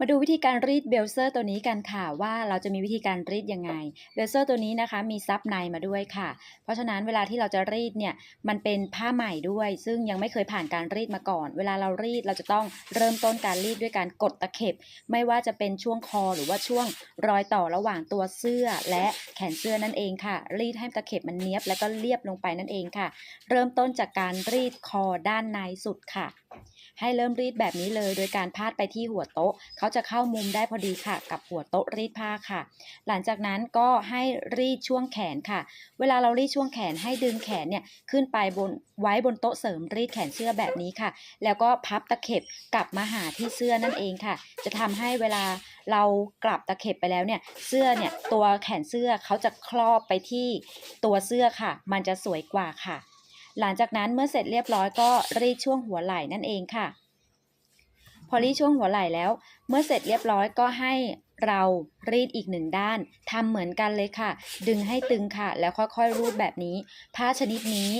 มาดูวิธีการรีดเบลเซอร์ตัวนี้กันค่ะว่าเราจะมีวิธีการรีดยังไงเบลเซอร์ตัวนี้นะคะมีซับในมาด้วยค่ะ เพราะฉะนั้นเวลาที่เราจะรีดเนี่ยมันเป็นผ้าใหม่ด้วย ซึ่งยังไม่เคยผ่านการรีดมาก่อน เวลาเรารีดเราจะต้องเริ่มต้นการรีดด้วยการกดตะเข็บ ไม่ว่าจะเป็นช่วงคอหรือว่าช่วงรอยต่อระหว่างตัวเสื้อและแขนเสื้อนั่นเองค่ะ รีดให้ตะเข็บมันเนี้ยบแล้วก็เรียบลงไปนั่นเองค่ะ เริ่มต้นจากการรีดคอด้านในสุดค่ะ ให้เริ่มรีดแบบนี้เลย โดยการพาดไปที่หัวโต๊ะเขาจะเข้ามุมได้พอดีค่ะ กับหัวโต๊ะรีดผ้าค่ะ หลังจากนั้นก็ให้รีดช่วงแขนค่ะ เวลาเรารีดช่วงแขนให้ดึงแขนเนี่ยขึ้นไปบนไว้บนโต๊ะเสริมรีดแขนเสื้อแบบนี้ค่ะ แล้วก็พับตะเข็บกลับมาหาที่เสื้อนั่นเองค่ะ จะทำให้เวลาเรากลับตะเข็บไปแล้วเนี่ยเสื้อเนี่ยตัวแขนเสื้อเขาจะครอบไปที่ตัวเสื้อค่ะ มันจะสวยกว่าค่ะ หลังจากนั้นเมื่อเสร็จเรียบร้อยก็รีดช่วงหัวไหล่นั่นเองค่ะ พอรีดช่วงหัวไหล่แล้ว เมื่อเสร็จเรียบร้อยก็ให้เรารีดอีกหนึ่งด้านทำเหมือนกันเลยค่ะ ดึงให้ตึงค่ะ แล้วค่อยๆรูดแบบนี้ ผ้าชนิดนี้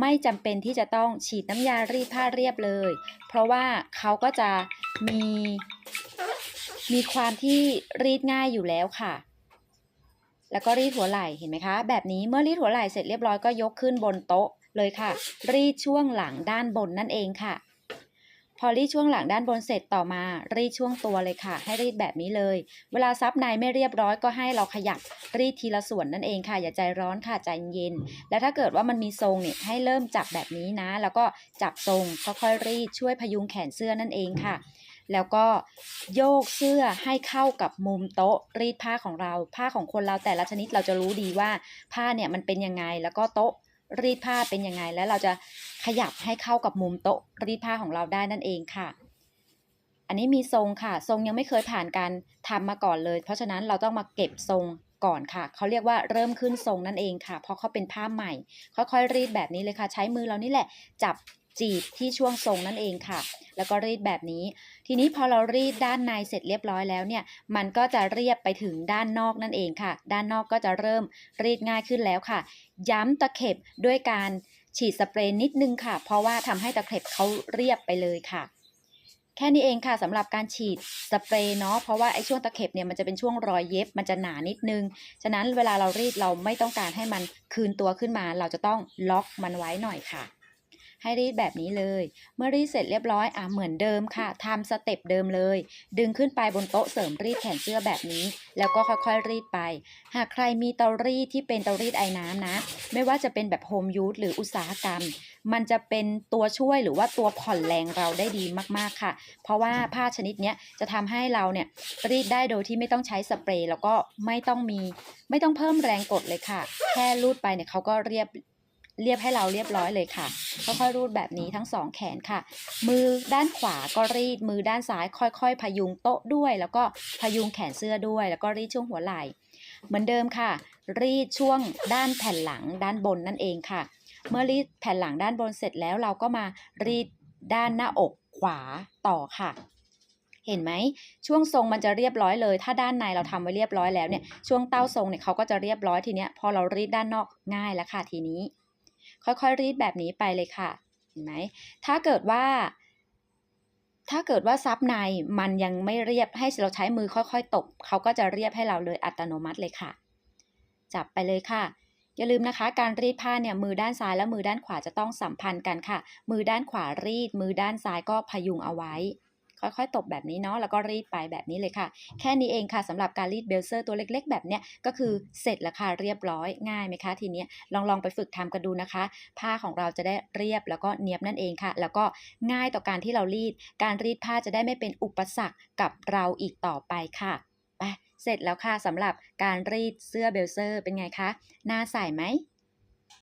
ไม่จำเป็นที่จะต้องฉีดน้ำยารีดผ้าเรียบเลย เพราะว่าเขาก็จะมีมีความที่รีดง่ายอยู่แล้วค่ะ แล้วก็รีดหัวไหล่เห็นไหมคะ แบบนี้เมื่อรีดหัวไหล่เสร็จเรียบร้อยก็ยกขึ้นบนโต๊ะเลยค่ะ รีดช่วงหลังด้านบนนั่นเองค่ะ พอรีดช่วงหลังด้านบนเสร็จต่อมา รีดช่วงตัวเลยค่ะ ให้รีดแบบนี้เลย เวลาซับในไม่เรียบร้อยก็ให้เราขยับรีดทีละส่วนนั่นเองค่ะ อย่าใจร้อนค่ะใจเย็น แล้วถ้าเกิดว่ามันมีทรงเนี่ยให้เริ่มจับแบบนี้นะ แล้วก็จับทรงค่อยๆรีดช่วยพยุงแขนเสื้อนั่นเองค่ะแล้วก็โยกเสื้อให้เข้ากับมุมโต๊ะรีดผ้าของเรา ผ้าของคนเราแต่ละชนิดเราจะรู้ดีว่าผ้าเนี่ยมันเป็นยังไง แล้วก็โต๊ะ รีดผ้าเป็นยังไง แล้วเราจะขยับให้เข้ากับมุมโต๊ะรีดผ้าของเราได้นั่นเองค่ะ อันนี้มีทรงค่ะ ทรงยังไม่เคยผ่านการทำมาก่อนเลย เพราะฉะนั้นเราต้องมาเก็บทรงก่อนค่ะ เขาเรียกว่าเริ่มขึ้นทรงนั่นเองค่ะ เพราะเขาเป็นผ้าใหม่ ค่อยๆรีดแบบนี้เลยค่ะ ใช้มือเรานี่แหละ จับ จีบที่ช่วงทรงนั่นเองค่ะ แล้วก็รีดแบบนี้ ทีนี้พอเรารีดด้านในเสร็จเรียบร้อยแล้วเนี่ย มันก็จะเรียบไปถึงด้านนอกนั่นเองค่ะ ด้านนอกก็จะเริ่มรีดง่ายขึ้นแล้วค่ะ ย้ำตะเข็บด้วยการฉีดสเปรย์นิดนึงค่ะ เพราะว่าทำให้ตะเข็บเขาเรียบไปเลยค่ะแค่นี้เองค่ะสำหรับการฉีดสเปรย์เนาะเพราะว่าไอ้ช่วงตะเข็บเนี่ยมันจะเป็นช่วงรอยเย็บมันจะหนานิดนึง ฉะนั้นเวลาเรารีดเราไม่ต้องการให้มันคืนตัวขึ้นมา เราจะต้องล็อกมันไว้หน่อยค่ะ ให้รีดแบบนี้เลย เมื่อรีดเสร็จเรียบร้อยอะเหมือนเดิมค่ะทำสเต็ปเดิมเลย ดึงขึ้นไปบนโต๊ะเสริมรีดแขนเสื้อแบบนี้ แล้วก็ค่อยๆรีดไป หากใครมีเตารีดที่เป็นเตารีดไอ้น้ำนะ ไม่ว่าจะเป็นแบบโฮมยูสหรืออุตสาหกรรม มันจะเป็นตัวช่วยหรือว่าตัวผ่อนแรงเราได้ดีมากๆค่ะ เพราะว่าผ้าชนิดนี้จะทำให้เราเนี่ยรีดได้โดยที่ไม่ต้องใช้สเปรย์แล้วก็ไม่ต้องมี ไม่ต้องเพิ่มแรงกดเลยค่ะ แค่รูดไปเนี่ยเขาก็เรียบ เรียบให้เราเรียบร้อยเลยค่ะ ค่อยๆรูดแบบนี้ทั้งสองแขนค่ะ มือด้านขวาก็รีด มือด้านซ้ายค่อยๆ พยุงโต๊ะด้วย แล้วก็พยุงแขนเสื้อด้วย แล้วก็รีดช่วงหัวไหล่ เหมือนเดิมค่ะ รีดช่วงด้านแผ่นหลังด้านบนนั่นเองค่ะ เมื่อรีดแผ่นหลังด้านบนเสร็จแล้วเราก็มารีดด้านหน้าอกขวาต่อค่ะเห็นไหมช่วงทรงมันจะเรียบร้อยเลย ถ้าด้านในเราทำไว้เรียบร้อยแล้วเนี่ยช่วงเต้าทรงเนี่ยเขาก็จะเรียบร้อยทีเนี้ยพอเรารีดด้านนอกง่ายแล้วค่ะทีนี้ ค่อยๆรีดแบบนี้ไปเลยค่ะ เห็นไหม ถ้าเกิดว่า ถ้าเกิดว่าซับในมันยังไม่เรียบให้เราใช้มือค่อยๆ ตบเขาก็จะเรียบให้เราเลยอัตโนมัติเลยค่ะ จับไปเลยค่ะอย่าลืมนะคะ การรีดผ้าเนี่ยมือด้านซ้ายและมือด้านขวาจะต้องสัมพันธ์กันค่ะ มือด้านขวารีด มือด้านซ้ายก็พยุงเอาไว้ ค่อยๆ ตบแบบนี้เนาะแล้วก็รีดไปแบบนี้เลยค่ะ แค่นี้เองค่ะสำหรับการรีดเบลเซอร์ตัวเล็กๆ แบบเนี้ยก็คือเสร็จแล้วค่ะเรียบร้อยง่ายไหมคะทีเนี้ยลองลองไปฝึกทำกันดูนะคะ ผ้าของเราจะได้เรียบแล้วก็เนียบนั่นเองค่ะ แล้วก็ง่ายต่อการที่เรารีด การรีดผ้าจะได้ไม่เป็นอุปสรรคกับเราอีกต่อไปค่ะไปเสร็จแล้วค่ะสำหรับการรีดเสื้อเบลเซอร์เป็นไงคะน้าใสไหม